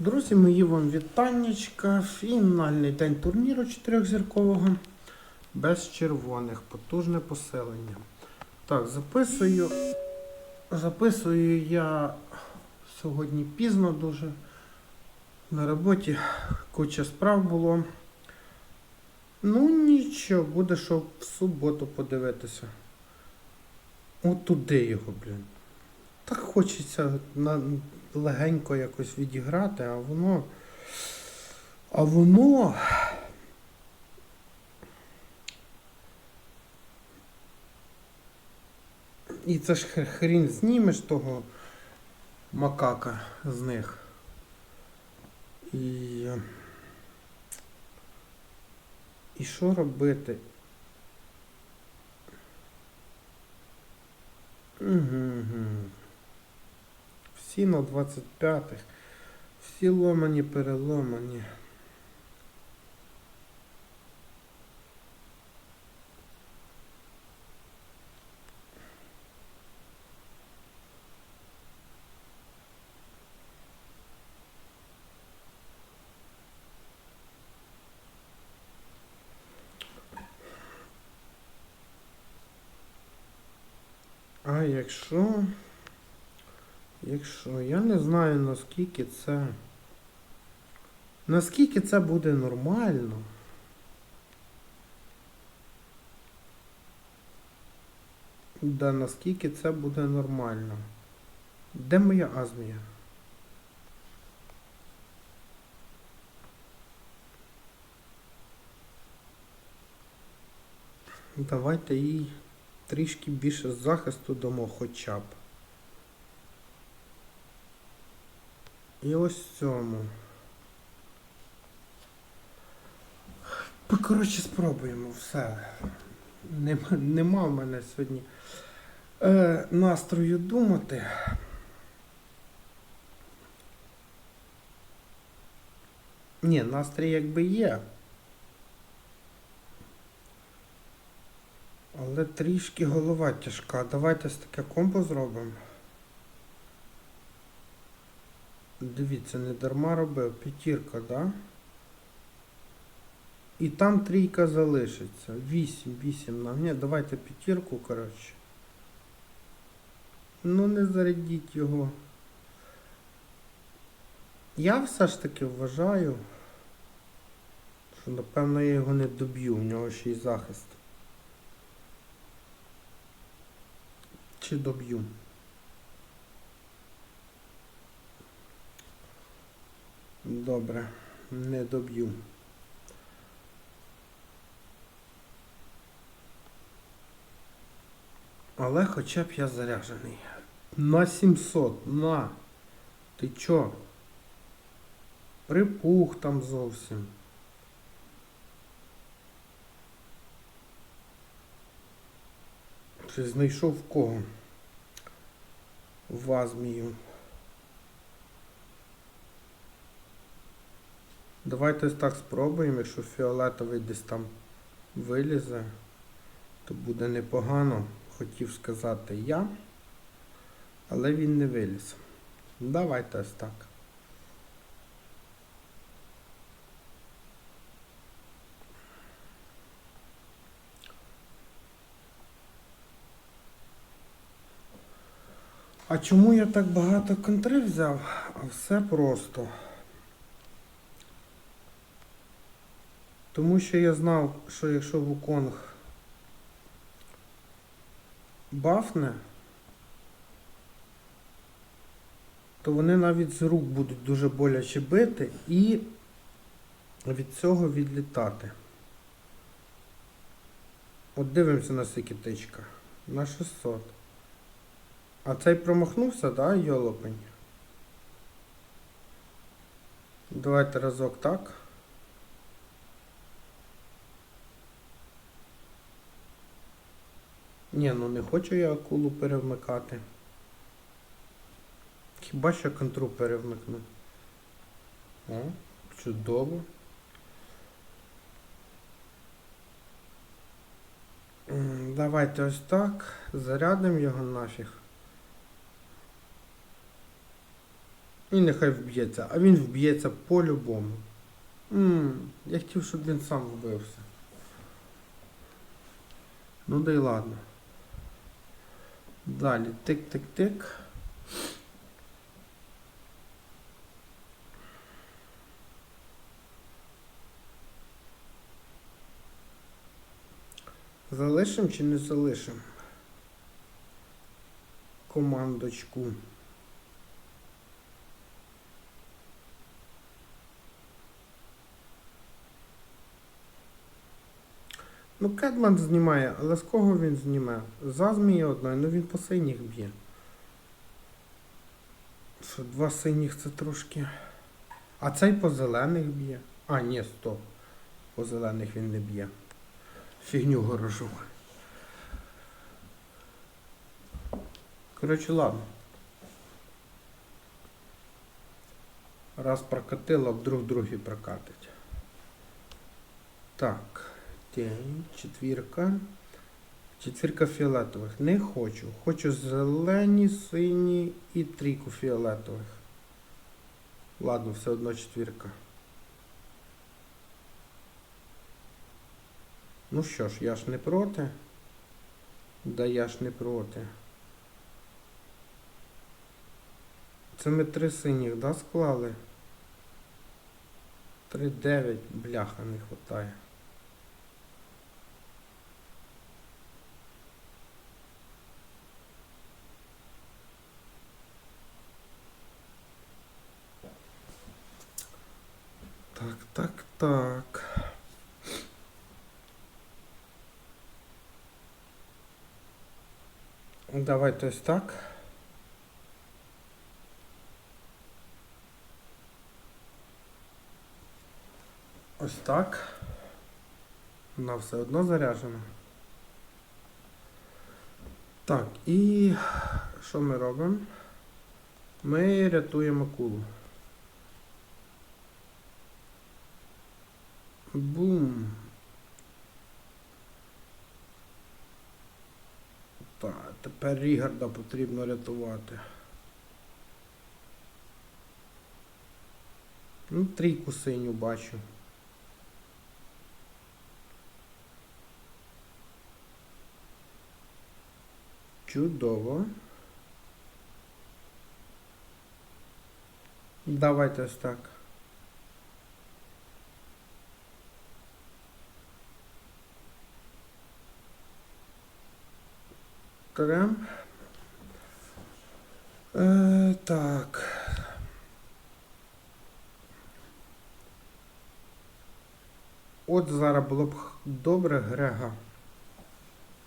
Друзі, мої вам вітаннячка. Фінальний день турніру чотирьохзіркового. Без червоних. Потужне поселення. Так, записую. Записую я сьогодні пізно дуже. На роботі куча справ було. Ну нічого, буде що в суботу подивитися. От туди його, блін. Так хочеться на, легенько якось відіграти, а воно. А воно. І це ж хр- хрін знімеш того макака з них. І. І що робити? Угу. Всі на 25-х. Всі ломані, переломані. А якщо... Якщо я не знаю наскільки це. Наскільки це буде нормально. Да, наскільки це буде нормально. Де моя азмія? Давайте їй трішки більше захисту дамо хоча б. І ось цьому. Коротше, спробуємо все. Нема, нема в мене сьогодні е, настрою думати. Ні, настрій якби є. Але трішки голова тяжка. Давайте таке комбо зробимо. Дивіться, не дарма робив. П'ятірка, да? І там трійка залишиться. Вісім, вісім нам. Ні, давайте п'ятірку, коротше. Ну не зарядіть його. Я все ж таки вважаю, що напевно я його не доб'ю, в нього ще й захист. Чи доб'ю? Добре, не доб'ю. Але хоча б я заряджений. На 700, на. Ти чо? Припух там зовсім. Чи знайшов кого? В Давайте ось так спробуємо, якщо фіолетовий десь там вилізе, то буде непогано, хотів сказати я, але він не виліз. Давайте ось так. А чому я так багато контри взяв? А все просто. Тому що я знав, що якщо Вуконг бафне, то вони навіть з рук будуть дуже боляче бити і від цього відлітати. От дивимося на скільки тичка. На 600. А цей промахнувся, да, йолопень? Давайте разок так. Ні, ну не хочу я акулу перевмикати. Хіба що контру перевмикну? О, чудово. Давайте ось так. Зарядимо його нафіг. І нехай вб'ється. А він вб'ється по-любому. Я хотів, щоб він сам вбився. Ну да й ладно. Далі. Тик-тик-тик. Залишимо чи не залишимо Командочку. Ну, Кедман знімає, але з кого він зніме? За змії одної, ну він по синіх б'є. Що, два синіх це трошки. А цей по зелених б'є. А, ні, стоп. По зелених він не б'є. Фігню горожу. Коротше, ладно. Раз прокатило, вдруг другий прокатить. Так. Четвірка. Четвірка фіолетових. Не хочу. Хочу зелені, сині і трійку фіолетових. Ладно, все одно четвірка. Ну що ж, я ж не проти. Да я ж не проти. Це ми три синіх, да, склали? Три дев'ять, бляха, не хватає. Так, так, так. Давайте ось так. Ось так. Вона все одно заряджена. Так, і що ми робимо? Ми рятуємо кулу. Бум. Так, тепер Рігарда потрібно рятувати. Ну, трійку синю бачу. Чудово. Давайте ось так. Трем. Е, так. От зараз було б добре Грега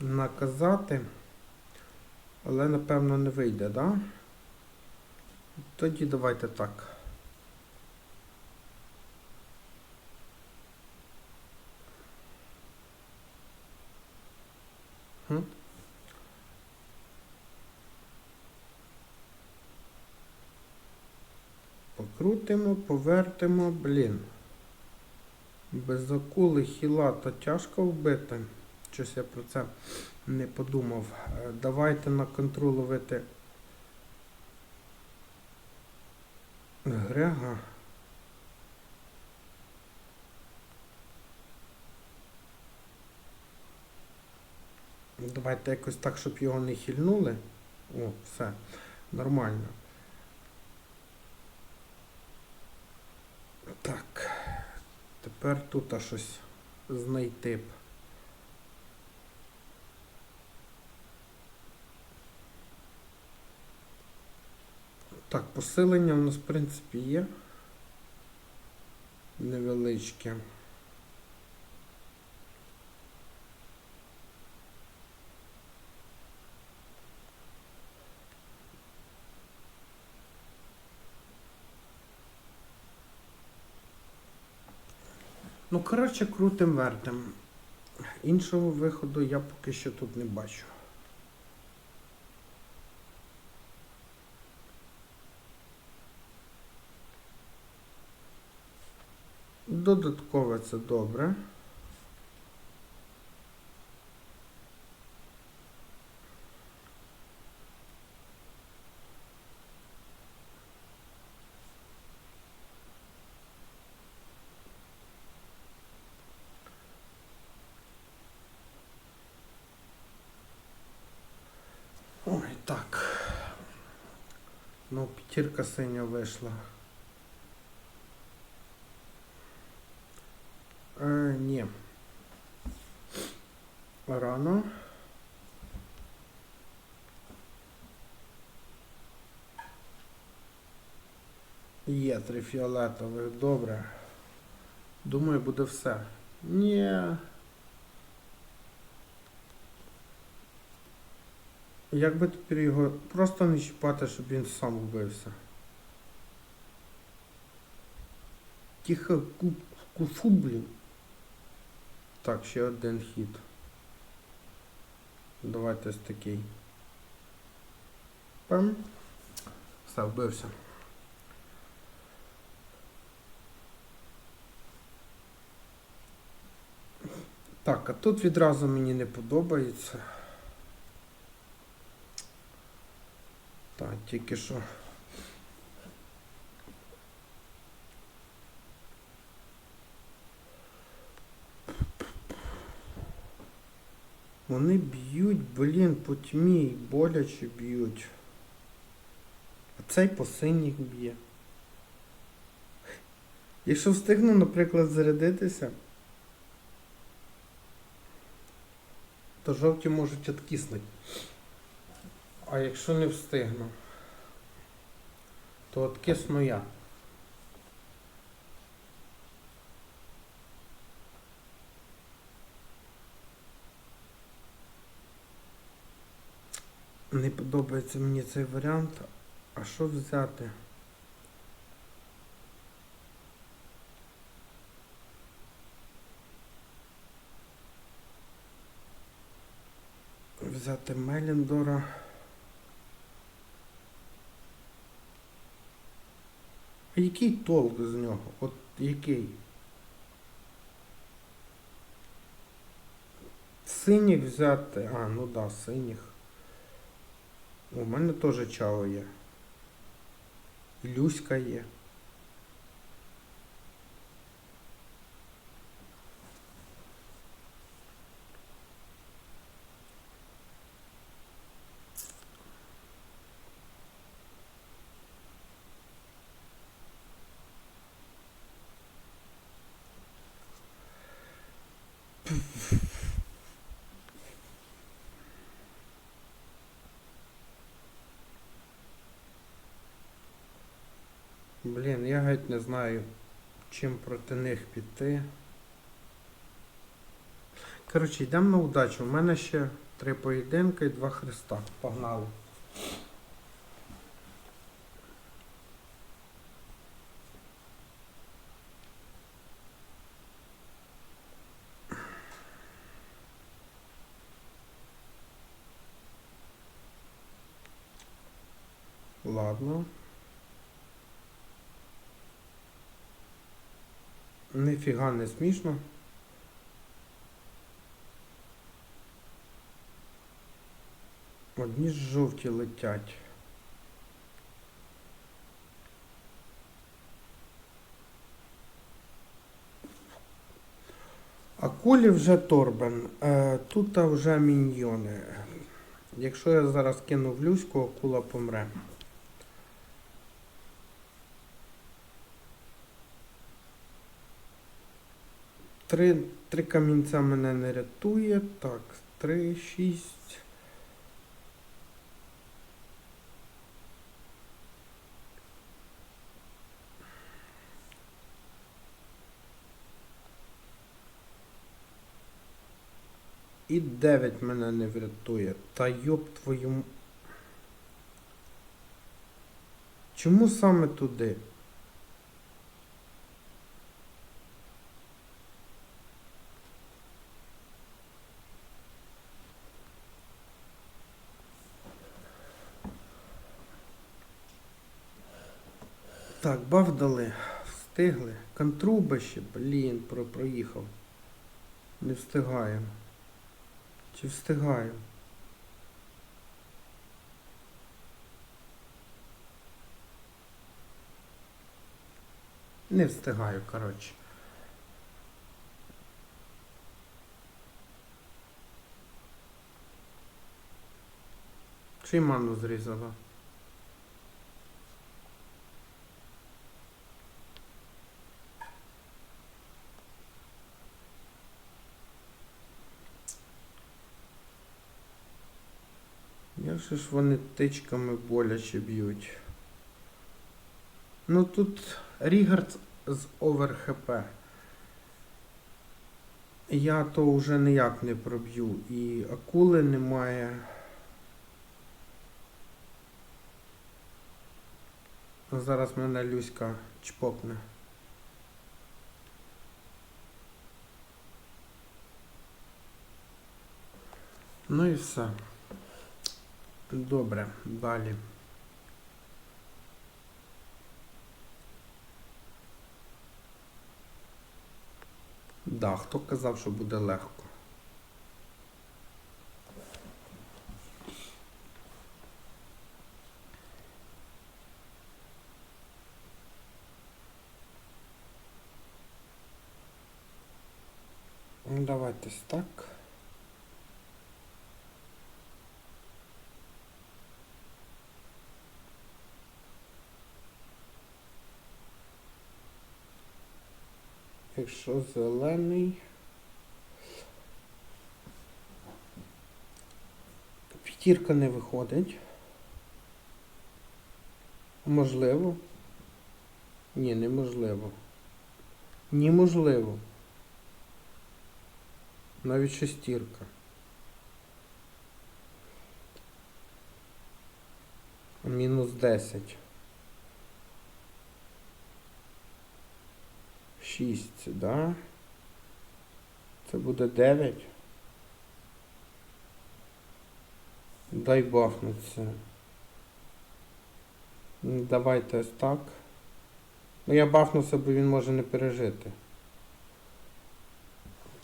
наказати, але напевно не вийде, да? Тоді давайте так. Покрутимо, повертимо, блін. Без акули хіла то тяжко вбити. Щось я про це не подумав. Е, Давайте на контроль ловити Грега. Давайте якось так, щоб його не хильнули. О, все. Нормально. Так. Тепер тут а щось знайти б. Так, посилення у нас, в принципі, є. Невеличке. Коротше, крутим вертим. Іншого виходу я поки що тут не бачу. Додаткове це добре. Ну, п'ятірка синя вийшла. Е, ні. Рано. Є три фіолетових, добре. Думаю, буде все. Ні. Як би тепер його просто не чіпати, щоб він сам вбився. Тихо, куфу, блін. Так, ще один хід. Давайте ось такий. Пам. Все, вбився. Так, а тут відразу мені не подобається. Так, тільки що. Вони б'ють, блін, по тьмі, боляче б'ють. А цей по синіх б'є. Якщо встигну, наприклад, зарядитися, то жовті можуть откиснути. А якщо не встигну, то откисну я. Не подобається мені цей варіант. А що взяти? Взяти Меліндора. А який толк з нього? От який? Синіх взяти. А, ну да, синіх. У мене теж чао є. Люська є. Геть не знаю, чим проти них піти. Коротше, йдемо на удачу. У мене ще три поєдинки і два хреста. Погнали. Ладно. Ніфіга не смішно. Одні ж жовті летять. А кулі вже торбен. Е, тут вже міньйони. Якщо я зараз кину в люську, акула помре. Три, три камінця мене не рятує. Так, три, шість. І 9 мене не врятує. Та йоб твою. Чому саме туди? Так, баф дали. Встигли. Контруба ще, блін, про, проїхав. Не встигаємо. Чи встигаю? Не встигаю, коротше. Чи ману зрізала? Що ж вони тичками боляче б'ють. Ну тут Рігард з овер ХП. Я то вже ніяк не проб'ю. І акули немає. Зараз мене Люська чпокне. Ну і все. Добре, далі. Да, хто казав, що буде легко? Ну, Давайте так. Якщо зелений. П'ятірка не виходить. Можливо. Ні, неможливо. Неможливо. Навіть шестірка. Мінус 10. 6, да? Це буде 9. Дай бахнуться. Ну, Давайте ось так. Ну я бахнувся, бо він може не пережити.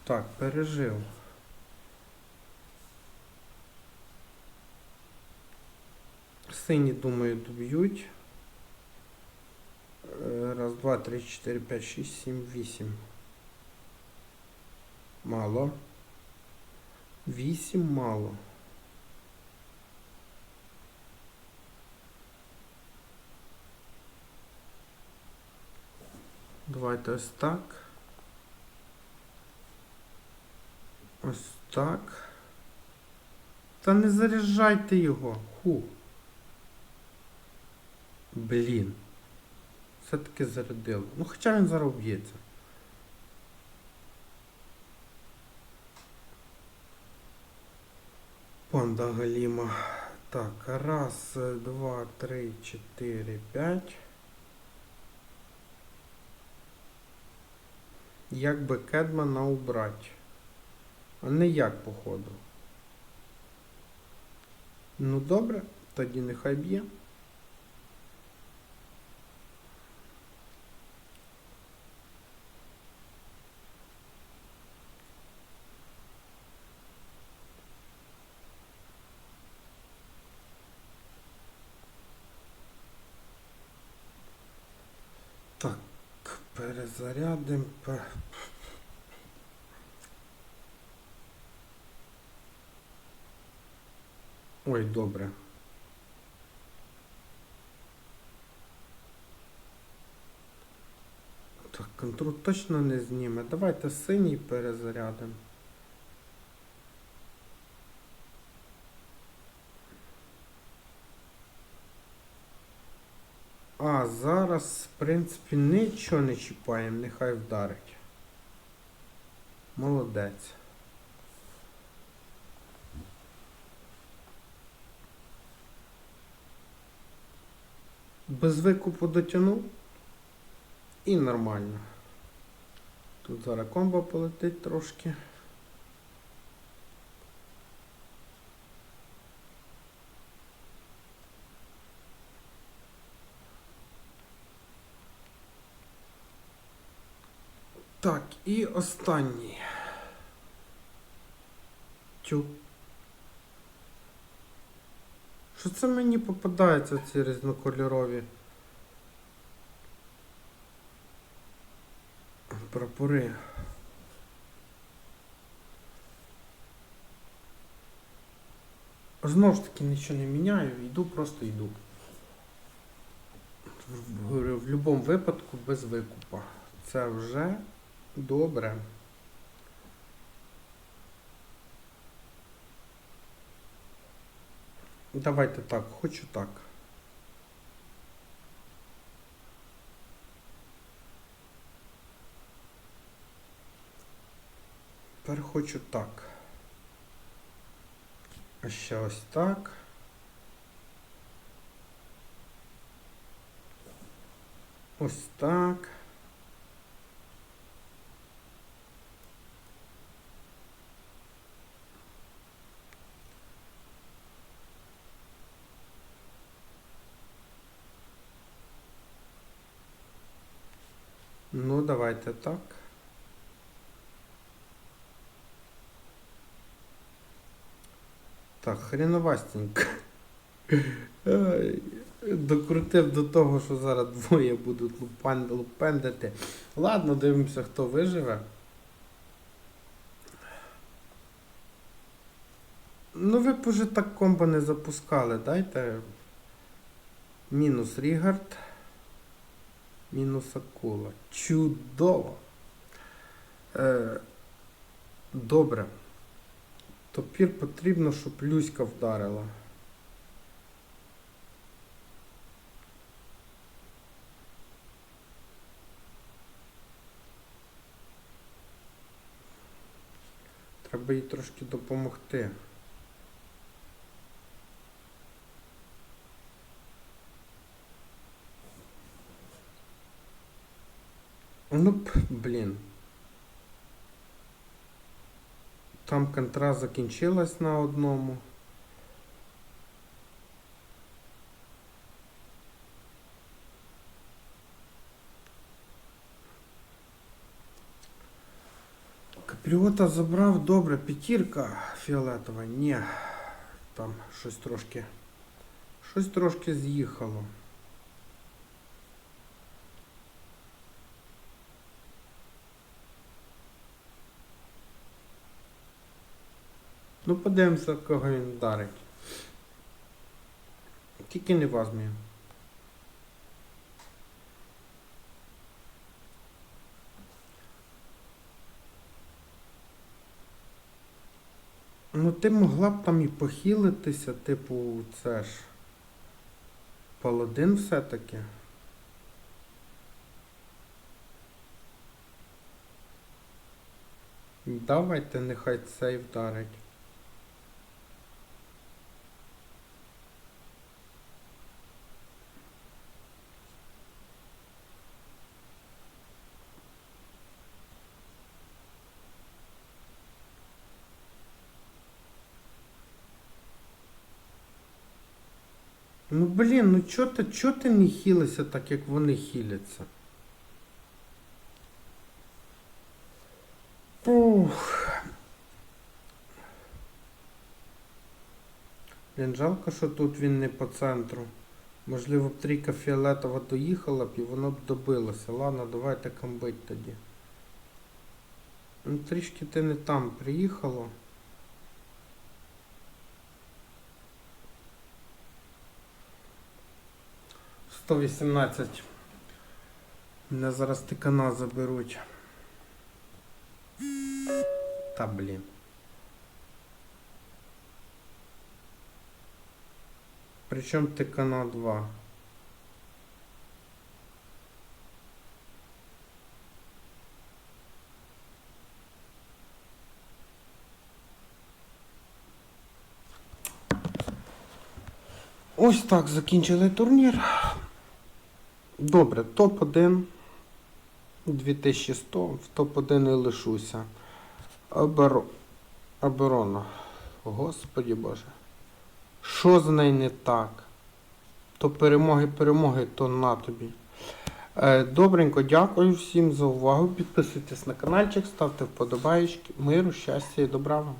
Так, пережив. Сині, думаю, доб'ють. Е, Раз, два, три, чотири, п'ять, шість, сім, вісім. Мало. Вісім мало. Давайте ось так. Ось так. Та не заряджайте його. Ху. Блін. Все-таки зарядило. Ну хоча він зараз б'ється. Панда Галіма. Так, раз, два, три, чотири, п'ять. Як би Кедмана убрати? А не як, походу. Ну добре, тоді нехай б'є. Так, перезарядим. Ой, добре. Так, контроль точно не зніме. Давайте синій перезарядимо. А, зараз, в принципі, нічого не чіпаємо, нехай вдарить. Молодець. Без викупу дотягнув і нормально. Тут зараз комбо полетить трошки. Так, і останній. Тю. Що це мені попадаються ці різнокольорові прапори? Знову ж таки нічого не міняю, йду, просто йду. В, в, в будь-якому випадку без викупа. Це вже добре. Давайте так, хочу так. Тепер хочу так. А ще ось так. Ось так. Ну, давайте так. Так, хреновастенько. Докрутив до того, що зараз двоє будуть лупендити. Ладно, дивимося, хто виживе. Ну, ви б уже так комбо не запускали. Дайте. Мінус Рігард. Мінус акула. Чудово. Е, добре. Топір потрібно, щоб Люська вдарила. Треба їй трошки допомогти. Там контра закінчилась на одному. Капріота забрав, добре, п'ятірка фіолетова. Ні. Там щось трошки. Щось трошки з'їхало. Ну, подивимося, кого він вдарить. Тільки не возьмі. Ну, ти могла б там і похилитися, типу, це ж. Паладин все-таки. Давайте, нехай цей вдарить. Ну блін, ну чо ти, чо ти не хилися так, як вони хиляться? Ух. Блін, жалко, що тут він не по центру. Можливо, б трійка фіолетова доїхала б і воно б добилося. Ладно, давайте камбить тоді. Ну трішки ти не там приїхало. Сто вісімнадцять. Мене зараз тикана заберуть. Та блін. Причому тикана 2. Ось так закінчили турнір. Добре, топ-1 2100, в топ-1 і лишуся. Оборо... Оборона. Господі Боже. Що з нею не так? То перемоги, перемоги, то на тобі. Е, Добренько, дякую всім за увагу. Підписуйтесь на каналчик, ставте вподобаєчки. Миру, щастя і добра вам.